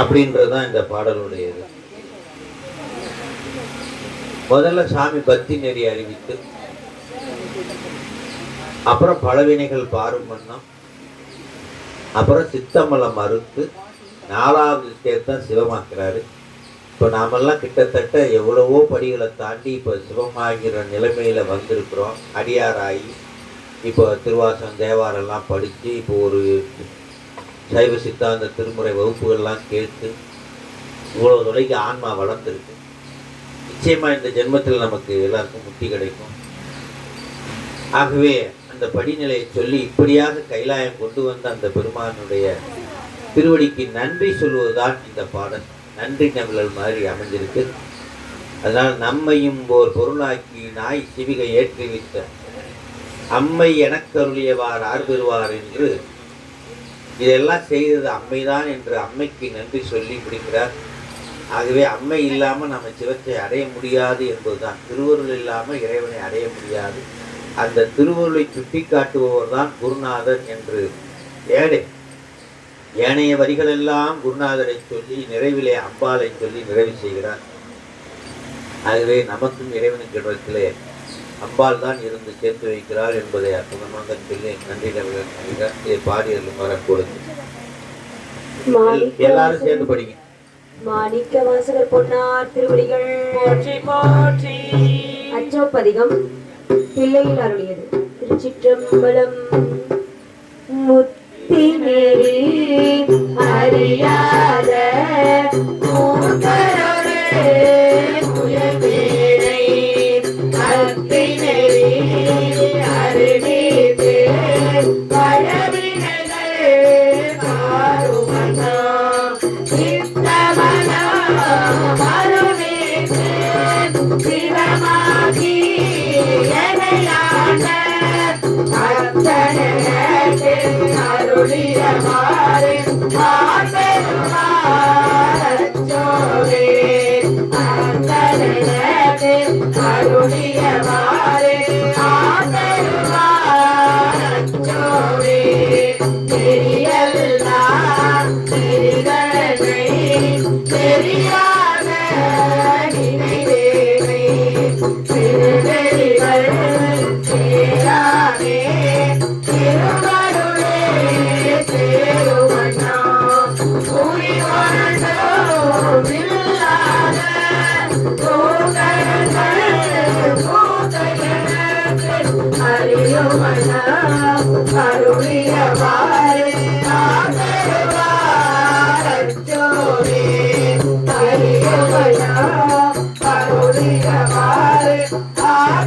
அப்படின்றது தான் இந்த பாடலுடையது. முதல்ல சாமி பக்தி நெறி அறிவித்து அப்புறம் பழவினைகள் பாரும் வண்ணம் அப்புறம் சித்தமலம் மறுத்து நாலாவது தான் சிவமாக்குறாரு. இப்போ நாமெல்லாம் கிட்டத்தட்ட எவ்வளவோ படிகளை தாண்டி இப்போ சிவமாகிற நிலைமையில வந்திருக்கிறோம். அடியாராகி இப்போ திருவாசம் தேவாரெல்லாம் படித்து இப்போ ஒரு சைவ சித்தாந்த திருமுறை வகுப்புகள்லாம் கேட்டு இவ்வளோ தொலைக்கு ஆன்மா வளர்ந்துருக்கு. நிச்சயமாக இந்த ஜென்மத்தில் நமக்கு எல்லாருக்கும் முக்தி கிடைக்கும். ஆகவே அந்த படிநிலையை சொல்லி இப்படியாக கைலாயம் கொண்டு வந்த அந்த பெருமானுடைய திருவடிக்கு நன்றி சொல்வதுதான் இந்த பாடல். நன்றி நவிழல் மாதிரி அமைஞ்சிருக்கு. அதனால் நம்மையும் ஓர் பொருளாக்கி நாய் சிவிகை ஏற்றி வைத்த அம்மை எனக்கருளியவார் ஆர் பெறுவார் என்று இதெல்லாம் செய்தது அம்மைதான் என்று அம்மைக்கு நன்றி சொல்லி பிடிக்கிறார் ஆகவே அம்மை இல்லாமல் நம்ம சிவத்தை அடைய முடியாது என்பதுதான். திருவருள் இல்லாமல் இறைவனை அடைய முடியாது. அந்த திருவருளை சுட்டி காட்டுபவர் தான் குருநாதர் என்று ஏழை ஏனைய வரிகளெல்லாம் குருநாதரை சொல்லி நிறைவிலே அம்பாலை சொல்லி நிறைவு செய்கிறார். ஆகவே நமக்கும் இறைவனுக்கு இடத்திலே அம்பாள் தான் இருந்து சேர்த்து வைக்கிறார் என்பதை அற்புதமாக சொல்லி நன்றி நல்கிறார் இதை பாடி வர கொடுத்து எல்லாரும் சேர்ந்து படிங்க. மாணிக்க வாசகர் பொன்னார் திருவடிகள். போற்றி போற்றி. அச்சோப்பதிகம் பிள்ளையில் அருளியது. திருச்சிற்றம்பலம் முத்தி நெறி அறியாத We are fighting. Hari Ah,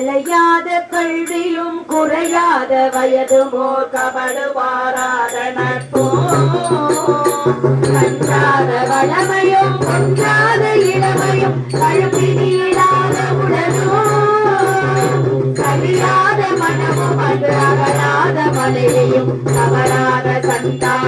களையாத கல்வியும் குறையாத வயதுமோ கபடுவாராத நட்பும் கன்றாத வளமையும் கொன்றாத இளமையும் கழுப்பினியிடாத உடலும். கழியாத மனமும் அகலாத மலையையும் தவறாத சந்தான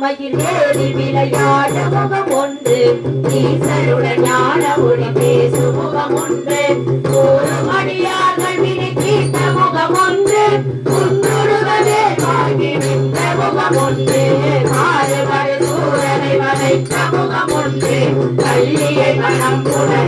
மயில் ஏறி விளையாட முகம் ஒன்று. ஈசருடன் ஞான ஒளி பேசு முகம் ஒன்று. ஒரு அடியார்கள் வினை முகம் ஒன்று. உன்னுருவதே வாங்கி நின்ற முகம் ஒன்று. மாறுபடு சூரனை வளைத்த முகம் ஒன்று. கல்லியை மனம் புனர்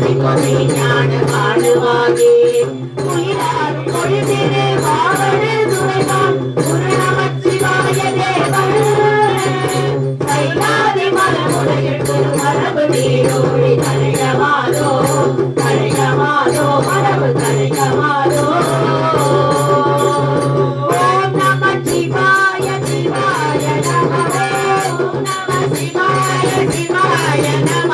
கொலை ஞான பாடுவாகே உயிரார் பொழுதிலே பாவடு துணைவான். ஒரு நமச்சிவாய தேவன். கைலாதி மலமுடையில் மரபு நீரோடி தழையமாதோ தழையமாதோ மரபு தழையமாதோ நமச்சிவாய சிவாய நம சிவாய சிவாய நம